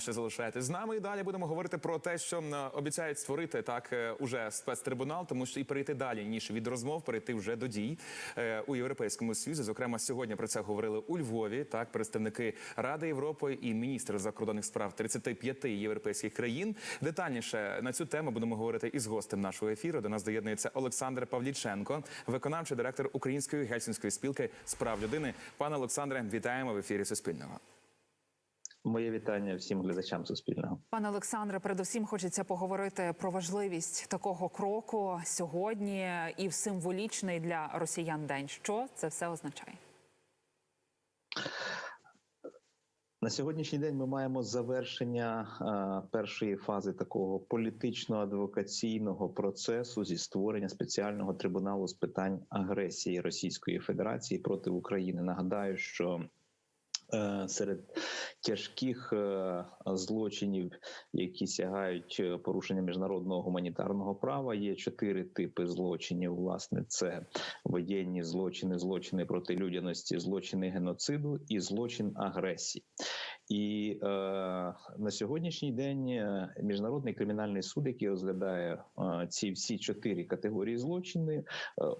що залишаєтесь з нами. І далі будемо говорити про те, що обіцяють створити так е, уже спецтрибунал, тому що і перейти далі ніж від розмов, перейти вже до дій е, у європейському союзі. Зокрема, сьогодні про це говорили у Львові. Так, представники Ради Європи і міністр закордонних справ 35 європейських країн. Детальніше на цю тему будемо говорити із гостем нашого ефіру. До нас доєднується Олександр Павліченко, виконавчий директор Української гельсінської спілки з прав людини. Пане Олександре, вітаємо в ефірі Суспільного. Моє вітання всім глядачам Суспільного. Пане Олександре, передусім хочеться поговорити про важливість такого кроку сьогодні і в символічний для росіян день. Що це все означає? На сьогоднішній день ми маємо завершення першої фази такого політично-адвокаційного процесу зі створення спеціального трибуналу з питань агресії Російської Федерації проти України. Нагадаю, що серед тяжких е, злочинів, які сягають е, порушення міжнародного гуманітарного права, є чотири типи злочинів. Власне, це воєнні злочини, злочини проти людяності, злочини геноциду і злочин агресії. І е, на сьогоднішній день е, міжнародний кримінальний суд, який розглядає е, ці всі чотири категорії злочини, е,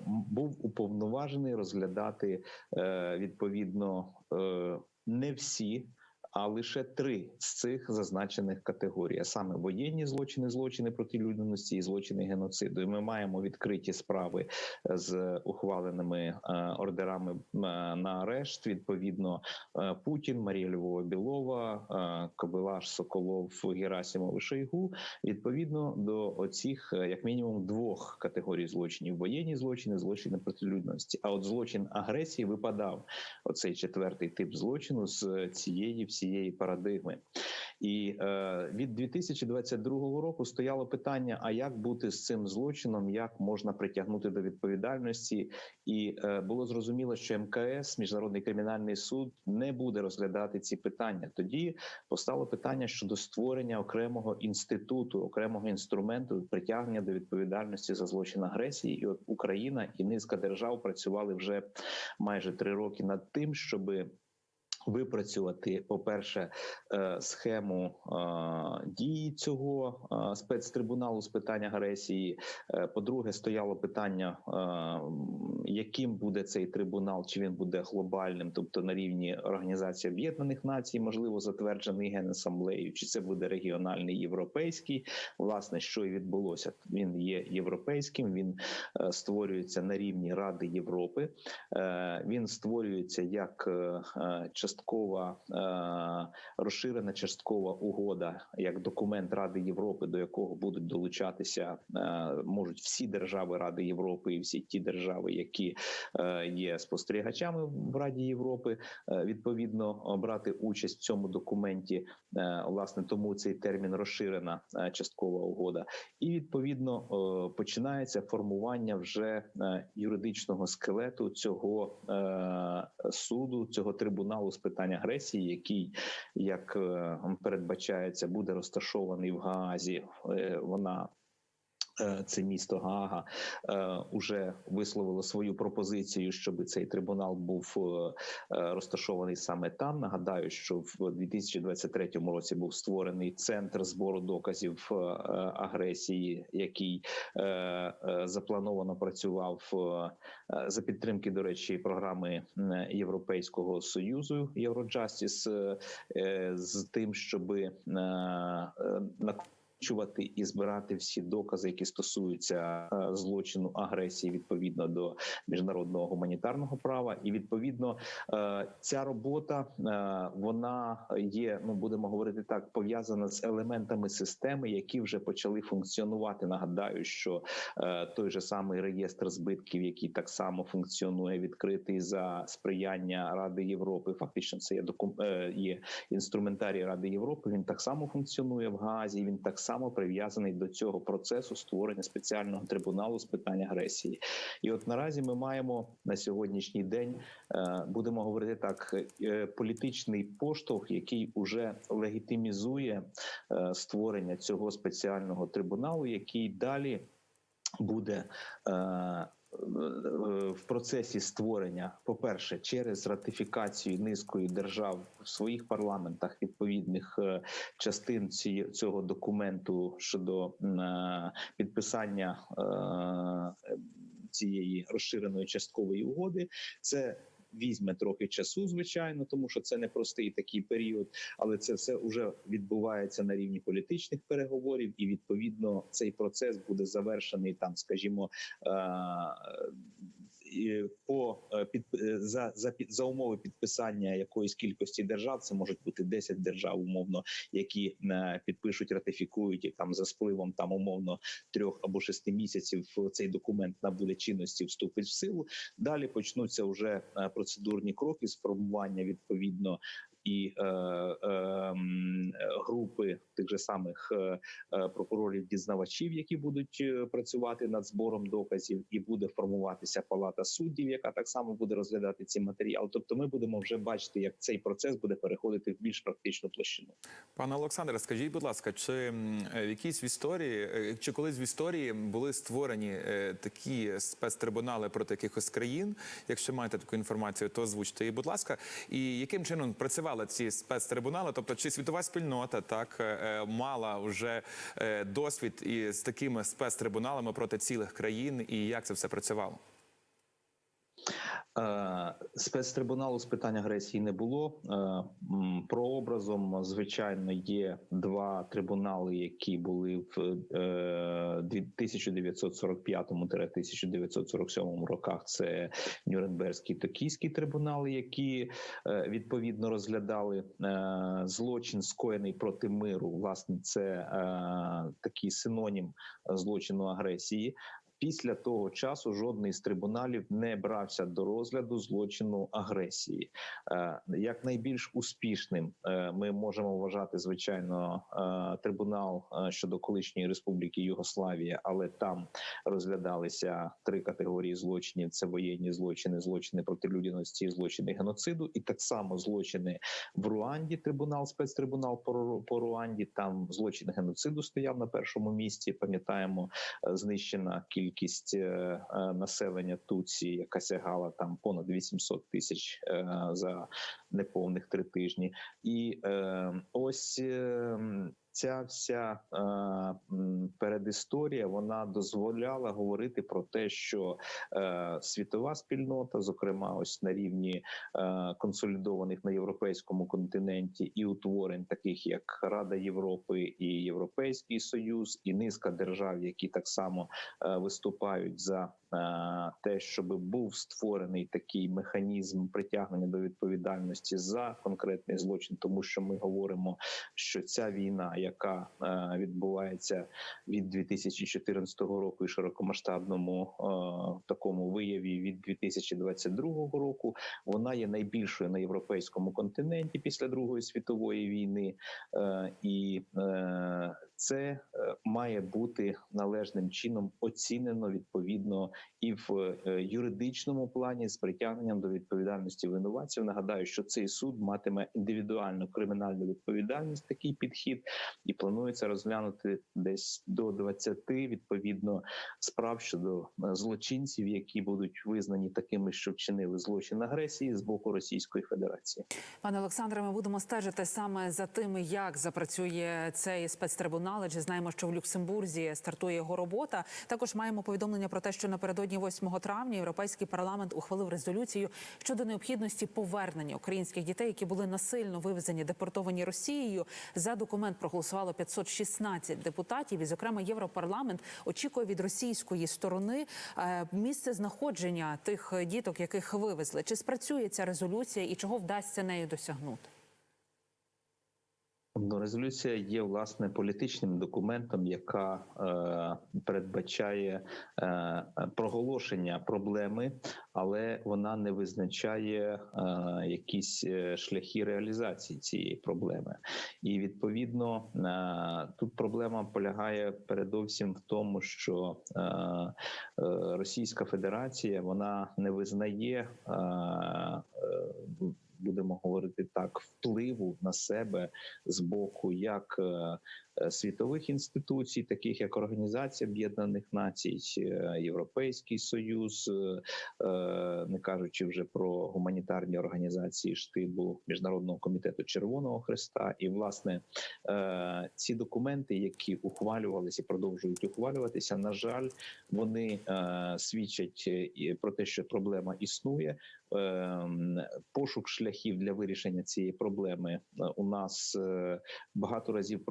був уповноважений розглядати е, відповідно е, не всі. А лише три з цих зазначених категорій, а саме воєнні злочини, злочини проти людяності і злочини геноциду. І ми маємо відкриті справи з ухваленими е, ордерами е, на арешт. Відповідно, е, Путін, Марія Львова Білова, е, Кобилаш, Соколов, Герасимов Шойгу. Відповідно до оцих, е, як мінімум, двох категорій злочинів: воєнні злочини, злочини проти людяності. А от злочин агресії випадав оцей четвертий тип злочину з цієї всієї парадигми. І е, від 2022 року стояло питання: а як бути з цим злочином, як можна притягнути до відповідальності? І е, було зрозуміло, що МКС, міжнародний кримінальний суд, не буде розглядати ці питання. Тоді постало питання щодо створення окремого інституту, окремого інструменту притягнення до відповідальності за злочин агресії. І от Україна і низка держав працювали вже майже три роки над тим, щоби випрацювати, по-перше, е, схему е, дії цього е, спецтрибуналу з питань агресії. По-друге, стояло питання, яким буде цей трибунал, чи він буде глобальним, тобто на рівні Організації Об'єднаних Націй, можливо, затверджений генасамблеєю, чи це буде регіональний європейський. Власне, що і відбулося, він є європейським. Він створюється на рівні Ради Європи. Він створюється як е, часткова е, розширена часткова угода, як документ Ради Європи, до якого будуть долучатися е, можуть всі держави Ради Європи і всі ті держави, які е, є спостерігачами в Раді Європи, відповідно брати участь в цьому документі. Власне, тому цей термін розширена часткова угода, і відповідно починається формування вже юридичного скелету цього суду, цього трибуналу з питань агресії, який як е, передбачається буде розташований в Гаазі. Е, Вона це місто Гаага е, уже висловило свою пропозицію, щоб цей трибунал був е, е, розташований саме там. Нагадаю, що в 2023 році був створений центр збору доказів е, е, агресії, який е, е, заплановано працював е, за підтримки, до речі, програми Європейського союзу Євроджастіс е, е, з тим, щоби е, е, накопичувати і збирати всі докази, які стосуються е, злочину агресії відповідно до міжнародного гуманітарного права, і відповідно е, ця робота е, вона є. Ну будемо говорити так, пов'язана з елементами системи, які вже почали функціонувати. Нагадаю, що той же самий реєстр збитків, який так само функціонує, відкритий за сприяння Ради Європи. Фактично, це є докум... є інструментарій Ради Європи. Він так само функціонує в Газі. Він так само прив'язаний до цього процесу створення спеціального трибуналу з питань агресії. І от наразі ми маємо на сьогоднішній день, е, будемо говорити так, е, політичний поштовх, який уже легітимізує е, створення цього спеціального трибуналу, який далі буде. В процесі створення, по-перше, через ратифікацію низкою держав в своїх парламентах відповідних е, частин цього документу щодо е, підписання е, цієї розширеної часткової угоди, це візьме трохи часу, звичайно, тому що це не простий такий період, але це все вже відбувається на рівні політичних переговорів, і відповідно цей процес буде завершений там, скажімо. е, По під е, за за за умови підписання якоїсь кількості держав, це можуть бути 10 держав, умовно, які е, підпишуть, ратифікують і там за спливом там умовно трьох або шести місяців цей документ набуде чинності, вступить в силу. Далі почнуться вже е, процедурні кроки з формування відповідно і е, е, групи тих же самих е, е, прокурорів дізнавачів, які будуть е, працювати над збором доказів, і буде формуватися палата суддів, яка так само буде розглядати ці матеріали. Тобто, ми будемо вже бачити, як цей процес буде переходити в більш практичну площину. Пане Олександре, скажіть, будь ласка, чи в якійсь в історії, чи колись в історії були створені такі спецтрибунали проти якихось країн? Якщо маєте таку інформацію, то озвучте її, будь ласка. І яким чином працювали ці спецтрибунали? Тобто, чи світова спільнота так е, е, мала вже е, досвід із такими спецтрибуналами проти цілих країн, і як це все працювало? Е, Спецтрибуналу з питань агресії не було. Е, Прообразом, звичайно, є два трибунали, які були в е, дві- 1945-1947 роках. Це Нюрнберзький та Київський трибунали, які е, відповідно розглядали е, злочин, скоєний проти миру. Власне, це е, такий синонім злочину агресії. Після того часу жодний з трибуналів не брався до розгляду злочину агресії. Е, Як найбільш успішним е, ми можемо вважати звичайно е, трибунал щодо колишньої республіки Югославія, але там розглядалися три категорії злочинів: це воєнні злочини, злочини проти людяності, злочини геноциду, і так само злочини в Руанді. Трибунал, спецтрибунал по, Руанді. Там злочин геноциду стояв на першому місці. Пам'ятаємо, знищена кількість е, е, населення Туці, яка сягала там понад 800 тисяч е, за неповних три тижні. І е, ось е, ця вся е, передісторія вона дозволяла говорити про те, що е, світова спільнота, зокрема, ось на рівні е, консолідованих на європейському континенті і утворень, таких як Рада Європи і Європейський Союз, і низка держав, які так само е, виступають за те, щоб був створений такий механізм притягнення до відповідальності за конкретний злочин, тому що ми говоримо, що ця війна, яка е, відбувається від 2014 року і широкомасштабному е, такому вияві від 2022 року, вона є найбільшою на європейському континенті після Другої світової війни, е, і це е, має бути належним чином оцінено відповідно і в е, юридичному плані з притягненням до відповідальності винуватців. Нагадаю, що цей суд матиме індивідуальну кримінальну відповідальність, такий підхід, і планується розглянути десь до 20 відповідно справ щодо е, злочинців, які будуть визнані такими, що вчинили злочин агресії з боку Російської Федерації. Пане Олександре, ми будемо стежити саме за тим, як запрацює цей спецтрибунал. Адже знаємо, що в Люксембурзі стартує його робота. Також маємо повідомлення про те, що напередодні 8 травня Європейський парламент ухвалив резолюцію щодо необхідності повернення українських дітей, які були насильно вивезені, депортовані Росією. За документ проголосувало 516 депутатів. І, зокрема, Європарламент очікує від російської сторони е, місце знаходження тих діток, яких вивезли. Чи спрацює ця резолюція і чого вдасться нею досягнути? Ну, резолюція є власне політичним документом, яка е, передбачає е, проголошення проблеми, але вона не визначає е, якісь е, шляхи реалізації цієї проблеми. І відповідно е, тут проблема полягає передовсім в тому, що е, е, Російська Федерація вона не визнає. Е, е, будемо говорити так, впливу на себе з боку як е, світових інституцій, таких як Організація Об'єднаних Націй, е, Європейський Союз, е, е, не кажучи вже про гуманітарні організації штибу Міжнародного комітету Червоного Христа, і власне е, ці документи, які ухвалювалися продовжують ухвалюватися, на жаль, вони е, свідчать е, про те, що проблема існує. Ем, Пошук шляхів для вирішення цієї проблеми е, у нас е, багато разів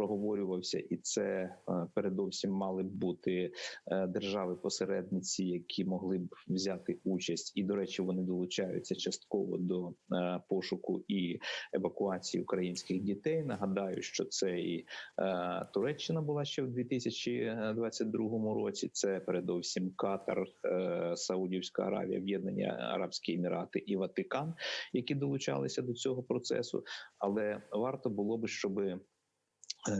проговорювався, і це е, передовсім мали б бути е, держави-посередниці, які могли б взяти участь, і до речі, вони долучаються частково до е, пошуку і евакуації українських дітей. Нагадаю, що це і Туреччина була ще в 2022 році. Це передовсім Катар, Саудівська Аравія, Об'єднані Арабські Емірати і Ватикан, які долучалися до цього процесу. Але варто було би, щоби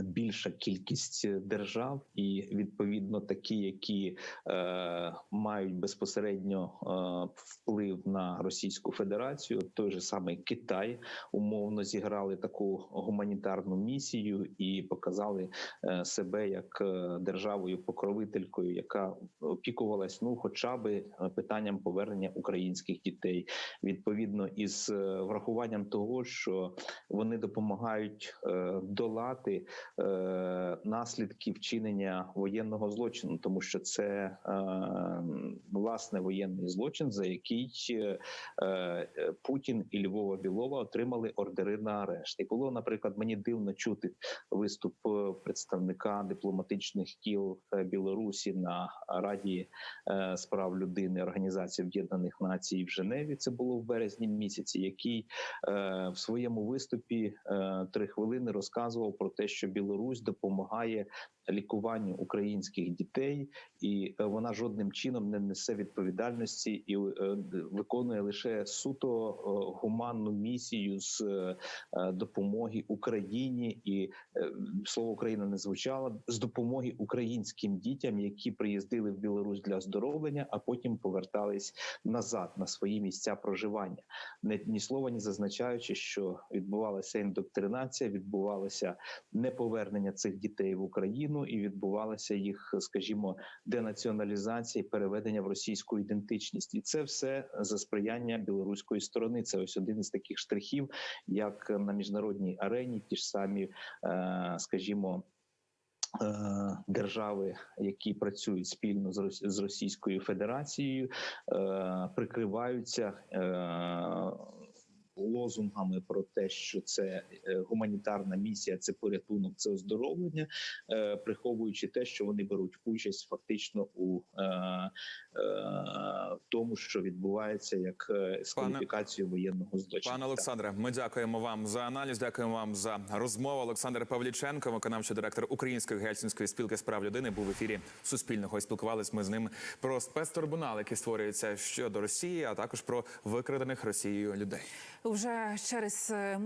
більша кількість держав і відповідно такі, які е, мають безпосередньо е, вплив на Російську Федерацію, той же самий Китай умовно зіграли таку гуманітарну місію і показали е, себе як е, державою покровителькою, яка опікувалась ну, хоча б е, питанням повернення українських дітей, відповідно із е, врахуванням того, що вони допомагають е, долати е, наслідки вчинення воєнного злочину, тому що це е, власне воєнний злочин, за який е, е, Путін і Львова Білова отримали ордери на арешт. І було, наприклад, мені дивно чути виступ е, представника дипломатичних кіл е, Білорусі на Раді справ людини Організації Об'єднаних Націй в Женеві. Це було в березні місяці, який е, в своєму виступі е, три хвилини розказував про те, що Білорусь допомагає лікуванню українських дітей, і е, вона жодним чином не несе відповідальності і е, виконує лише суто е, гуманну місію з допомоги Україні, і слово Україна не звучало з допомоги українським дітям, які приїздили в Білорусь для оздоровлення, а потім повертались назад на свої місця проживання. Не ні слова не зазначаючи, що відбувалася індоктринація, відбувалося неповернення цих дітей в Україну, і відбувалася їх, скажімо, денаціоналізація, і переведення в російську ідентичність, і це все за сприяння білоруської сторони. Це ось один із таких штрихів, як на міжнародній арені, ті ж самі, е, скажімо. е, Держави, які працюють спільно з Російською Федерацією, е, прикриваються лозунгами про те, що це е, гуманітарна місія, це порятунок, це оздоровлення, е, приховуючи те, що вони беруть участь фактично у е, тому, що відбувається як з кваліфікацією воєнного злочину. Пане Олександре, ми дякуємо вам за аналіз. Дякуємо вам за розмову. Олександр Павліченко, виконавчий директор Української гельсінської спілки з прав людини, був в ефірі Суспільного. І спілкувалися ми з ним про спецтрибунал, який створюється щодо Росії, а також про викрадених Росією людей. Вже через е,